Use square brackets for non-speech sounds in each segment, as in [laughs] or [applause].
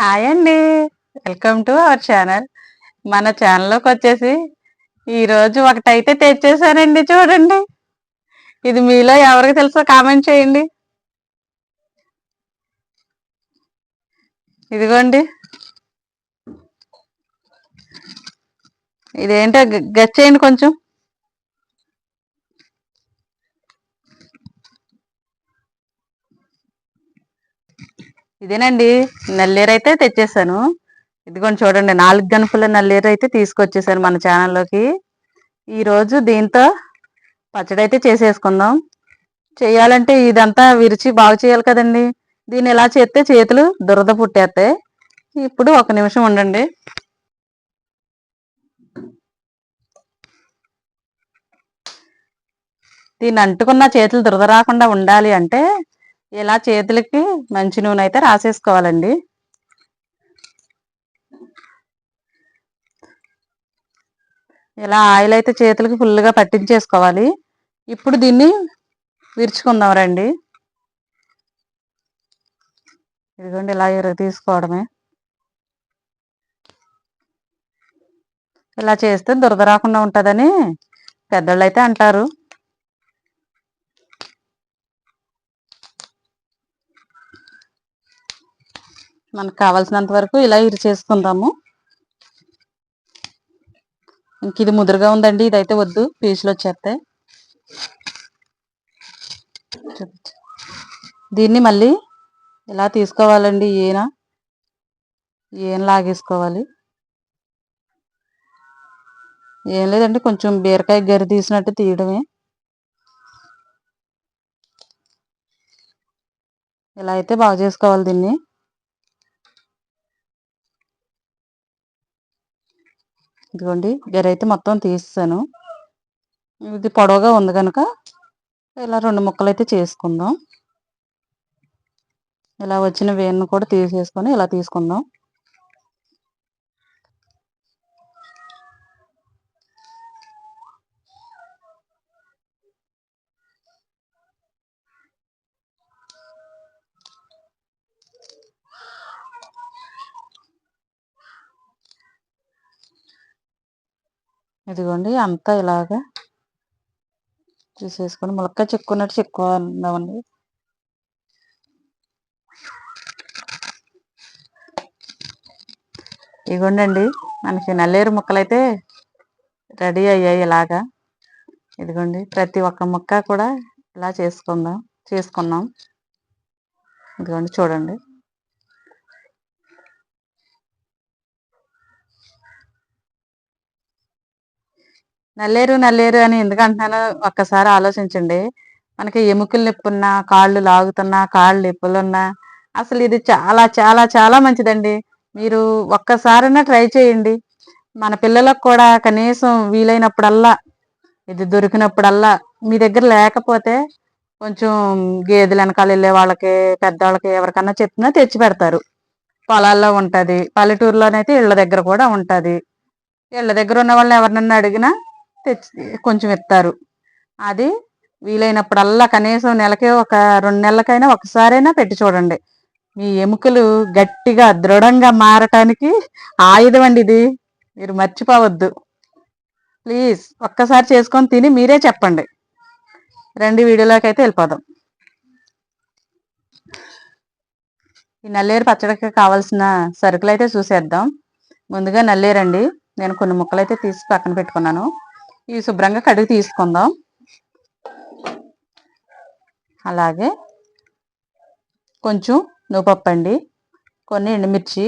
Hi అండి. Welcome to our channel. మన ఛానల్లోకి వచ్చేసి ఈరోజు ఒకటైతే తెచ్చేసానండి చూడండి. ఇది మీలో ఎవరికి తెలుసో కామెంట్ చేయండి. ఇదిగోండి. ఇదేంటో గ- గచ్చేయండి కొంచెం. ఇదేనండి నల్లేరు అయితే తెచ్చేసాను. ఇదిగోండి చూడండి నాలుగు గనుపుల నల్లేరు అయితే తీసుకొచ్చేసాను మన ఛానల్లోకి. ఈరోజు దీంతో పచ్చడి అయితే చేసేసుకుందాం. చేయాలంటే ఇదంతా విరిచి బాగు చేయాలి కదండి. దీన్ని ఎలా చేస్తే చేతులు దురద పుట్టేస్తాయి. ఇప్పుడు ఒక నిమిషం ఉండండి. దీన్ని అంటుకున్న చేతులు దురద రాకుండా ఉండాలి అంటే ఇలా చేతులకి మంచి నూనె అయితే రాసేసుకోవాలండి. ఇలా ఆయిల్ అయితే చేతులకి ఫుల్గా పట్టించేసుకోవాలి. ఇప్పుడు దీన్ని విరుచుకుందాం రండి. ఇదిగోండి ఇలా ఇరగ తీసుకోవడమే. ఇలా చేస్తే దురద రాకుండా ఉంటుందని పెద్దోళ్ళు అయితే అంటారు. మనకు కావాల్సినంత వరకు ఇలా ఇరి చేసుకుందాము. ఇంక ఇది ముదురుగా ఉందండి ఇదైతే వద్దు పీసులు వచ్చేస్తాయి. దీన్ని మళ్ళీ ఇలా తీసుకోవాలండి ఈయన. ఈయన లాగేసుకోవాలి. ఏం లేదండి కొంచెం బీరకాయ గరి తీసినట్టు తీయడమే. ఇలా అయితే బాగా చేసుకోవాలి దీన్ని. ఇదిగోండి గరి అయితే మొత్తం తీసాను ఇది పొడవుగా ఉంది కనుక ఇలా రెండు ముక్కలు అయితే చేసుకుందాం. ఇలా వచ్చిన వేణ్ణి కూడా తీసేసుకొని ఇలా తీసుకుందాం. ఇదిగోండి అంతా ఇలాగా తీసేసుకొని ములక్కాయ చెక్కున్నట్టు చెక్కుకుందామండి. ఇదిగోండి మనకి నల్లేరు ముక్కలైతే రెడీ అయ్యాయి ఇలాగా. ఇదిగోండి ప్రతి ఒక్క ముక్క కూడా ఇలా చేసుకుందాం చేసుకున్నాం. ఇదిగోండి చూడండి. నల్లేరు నల్లేరు అని ఎందుకు అంటున్నానో ఒక్కసారి ఆలోచించండి. మనకి ఎముకలు నొప్పున్నా కాళ్ళు లాగుతున్నా కాళ్ళు నొప్పులున్నా అసలు ఇది చాలా చాలా చాలా మంచిదండి. మీరు ఒక్కసారైనా ట్రై చేయండి. మన పిల్లలకు కూడా కనీసం వీలైనప్పుడల్లా ఇది దొరికినప్పుడల్లా మీ దగ్గర లేకపోతే కొంచెం గేదెలు వెనకాల వెళ్ళే వాళ్ళకి పెద్దవాళ్ళకి ఎవరికన్నా చెప్పినా తెచ్చి పెడతారు. పొలాల్లో ఉంటుంది పల్లెటూరులోనైతే ఇళ్ళ దగ్గర కూడా ఉంటుంది. ఇళ్ళ దగ్గర ఉన్న వాళ్ళని ఎవరినన్నా అడిగినా తెచ్చి కొంచెం ఇస్తారు అది వీలైనప్పుడల్లా కనీసం నెలకే ఒక రెండు నెలలకైనా ఒకసారైనా పెట్టి చూడండి. మీ ఎముకలు గట్టిగా దృఢంగా మారటానికి ఆయుధం అండి ఇది. మీరు మర్చిపోవద్దు. ప్లీజ్ ఒక్కసారి చేసుకొని తిని మీరే చెప్పండి. రెండు వీడియోలోకి అయితే వెళ్ళిపోదాం. ఈ నల్లేరు పచ్చడికి కావాల్సిన సరుకులు అయితే చూసేద్దాం. ముందుగా నల్లేరండి. నేను కొన్ని ముక్కలు అయితే తీసి పక్కన పెట్టుకున్నాను. ఇవి శుభ్రంగా కడిగి తీసుకుందాం. అలాగే కొంచెం నువ్వుపప్పు అండి కొన్ని ఎండుమిర్చి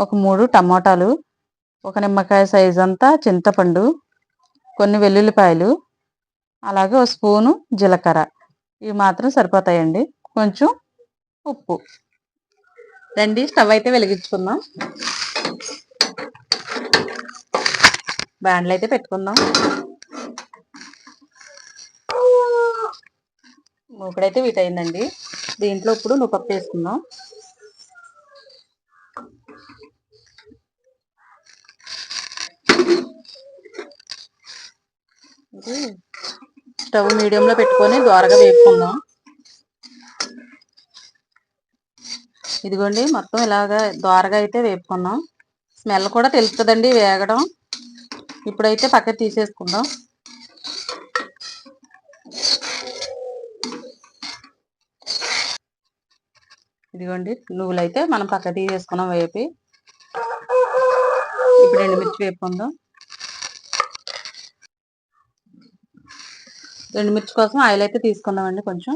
ఒక మూడు టమోటాలు ఒక నిమ్మకాయ సైజ్ అంతా చింతపండు కొన్ని వెల్లుల్లిపాయలు అలాగే ఒక స్పూను జీలకర్ర. ఇవి మాత్రం సరిపోతాయండి. కొంచెం ఉప్పు. రండి స్టవ్ అయితే వెలిగించుకుందాం. బ్యాండ్లు అయితే పెట్టుకుందాం. మూకుడైతే అయిందండి. దీంట్లో ఇప్పుడు నువ్వు పప్పు వేసుకుందాం స్టవ్ మీడియంలో పెట్టుకొని ద్వారగా వేపుకుందాం. ఇదిగోండి మొత్తం ఇలాగా దోరగా అయితే వేపుకున్నాం. స్మెల్ కూడా తెలుస్తుందండి వేగడం. ఇప్పుడైతే పక్కకు తీసేసుకుందాం. ఇదిగోండి నువ్వులు అయితే మనం పక్క తీసేసుకున్నాం వేపి. ఇప్పుడు ఎండుమిర్చి వేపుకుందాం ఎండుమిర్చి కోసం ఆయిల్ అయితే తీసుకుందామండి కొంచెం.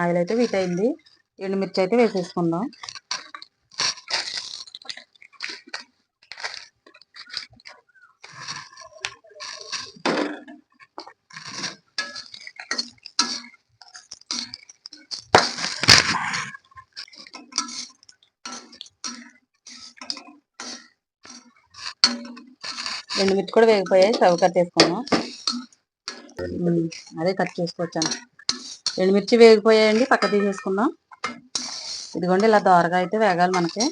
ఆయిల్ అయితే వీట్ అయింది. ఎండుమిర్చి అయితే వేసేసుకుందాం. ఎండుమిర్చి కూడా వేగిపోయాయి. స్టవ్ కట్ చేసుకున్నాం. అదే కట్ చేసుకొచ్చాను ఎండుమిర్చి వేగిపోయాయండి. పక్క తీసేసుకుందాం. ఇదిగోండి ఇలా దోరగా అయితే వేగాలి మనకి.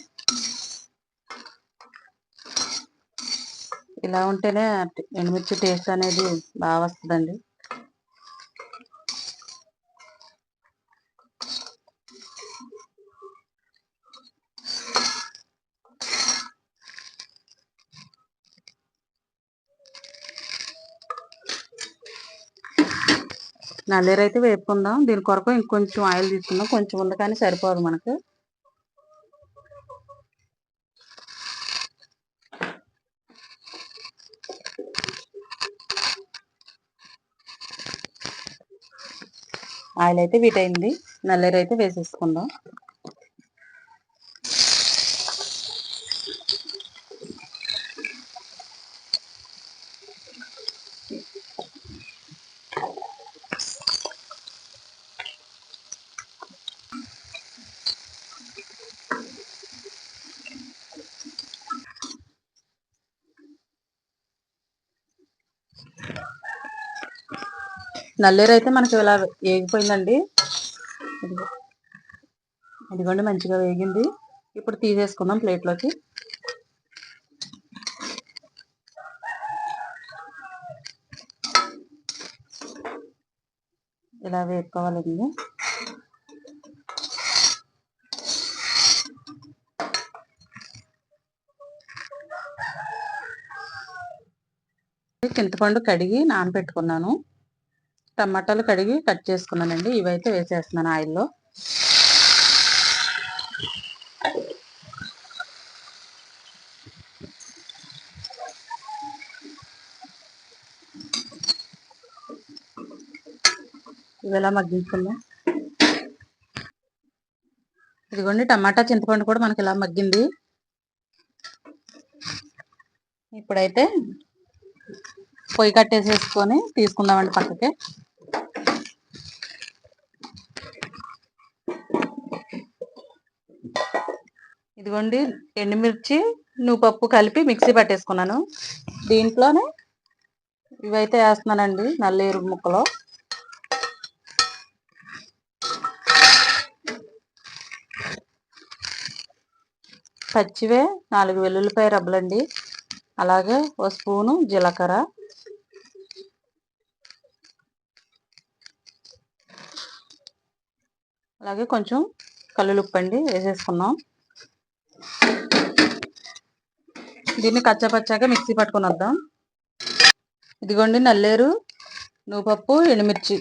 ఇలా ఉంటేనే ఎండుమిర్చి టేస్ట్ అనేది బాగా వస్తుందండి. నల్లేరు అయితే వేపుకుందాం. దీని కొరకు ఇంకొంచెం ఆయిల్ తీసుకుందాం. కొంచెం ఉంది కానీ సరిపోదు మనకు. ఆయిల్ అయితే వీటైంది నల్లేరు అయితే వేసేసుకుందాం. నల్లేరు అయితే మనకి ఇలా వేగిపోయిందండి. ఇదిగోండి మంచిగా వేగింది. ఇప్పుడు తీసేసుకుందాం ప్లేట్లోకి. ఇలా వేసుకోవాలండి చింతపండు కడిగి నానబెట్టుకున్నాను టమాటాలు కడిగి కట్ చేసుకున్నానండి. ఇవైతే వేసేస్తున్నాను ఆయిల్లో. ఇవి ఎలా మగ్గించుకుందాం. ఇదిగోండి టమాటా చింతపండు కూడా మనకి ఇలా మగ్గింది. ఇప్పుడైతే పొయ్యి కట్టేసేసుకొని తీసుకుందామండి పక్కకి. ఇదిగోండి ఎండుమిర్చి నువ్వుపప్పు కలిపి మిక్సీ పట్టేసుకున్నాను. దీంట్లోనే ఇవైతే వేస్తున్నానండి నల్లేరు ముక్కలు. పచ్చివే నాలుగు వెల్లుల్లిపాయ రబ్బలండి అలాగే ఒక స్పూను జీలకర్ర. అలాగే కొంచెం కల్లులుప్పండి వేసేసుకున్నాం దీన్ని కచ్చపచ్చాక మిక్సీ పట్టుకుని వద్దాం. ఇదిగోండి నల్లేరు నువ్వుపప్పు ఎండుమిర్చి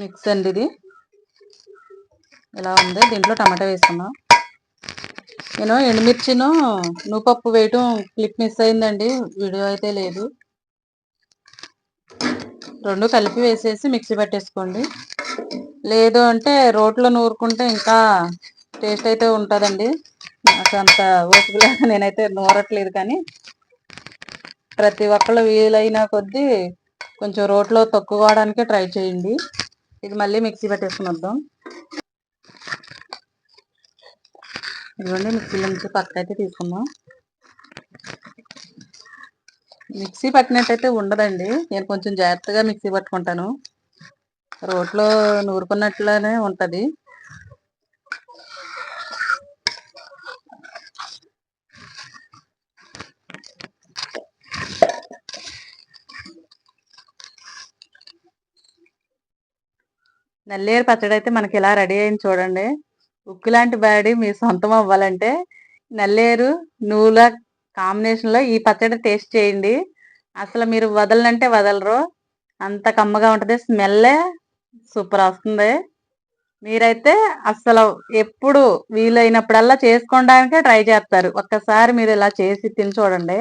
మిక్స్ అండి ఇది. ఇలా ఉంది? దీంట్లో టమాటా వేసుకున్నాం నేను ఎండుమిర్చిను నువ్వుపప్పు వేయటం క్లిప్ మిస్ అయిందండి వీడియో అయితే లేదు. రెండు కలిపి వేసేసి మిక్సీ పట్టేసుకోండి. లేదు అంటే రోట్లో నూరుకుంటే ఇంకా టేస్ట్ అయితే ఉంటుందండి. నాకు అంత ఓపిక లేక [laughs] నేనైతే నూరట్లేదు కానీ ప్రతి ఒక్కళ్ళు వీలైన కొద్దీ కొంచెం రోట్లో తొక్కుకోవడానికే ట్రై చేయండి. ఇది మళ్ళీ మిక్సీ పట్టేసుకుని వద్దాం. ఇదిగోండి మిక్సీలో నుంచి పక్క అయితే తీసుకుందాం. మిక్సీ పట్టినట్టయితే ఉండదండి. నేను కొంచెం జాగ్రత్తగా మిక్సీ పట్టుకుంటాను. రోట్లో నూరుకున్నట్లనే ఉంటుంది. నల్లేరు పచ్చడి అయితే మనకి ఇలా రెడీ అయింది చూడండి. ఉక్కు లాంటి బాడీ మీ సొంతం అవ్వాలంటే నల్లేరు నువ్వుల కాంబినేషన్లో ఈ పచ్చడి టేస్ట్ చేయండి. అసలు మీరు వదలనంటే వదలరు. అంత కమ్మగా ఉంటుంది స్మెల్లే సూపర్ వస్తుంది. మీరైతే అసలు ఎప్పుడు వీలైనప్పుడల్లా చేసుకోవడానికే ట్రై చేస్తారు. ఒక్కసారి మీరు ఇలా చేసి తిని చూడండి.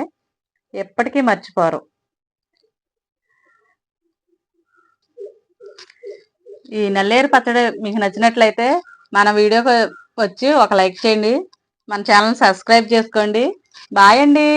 ఎప్పటికీ మర్చిపోరు. ఈ నల్లేరు పచ్చడి మీకు నచ్చినట్లయితే మన వీడియోకి వచ్చి ఒక లైక్ చేయండి. మన ఛానల్ సబ్స్క్రైబ్ చేసుకోండి. బాయ్ అండి.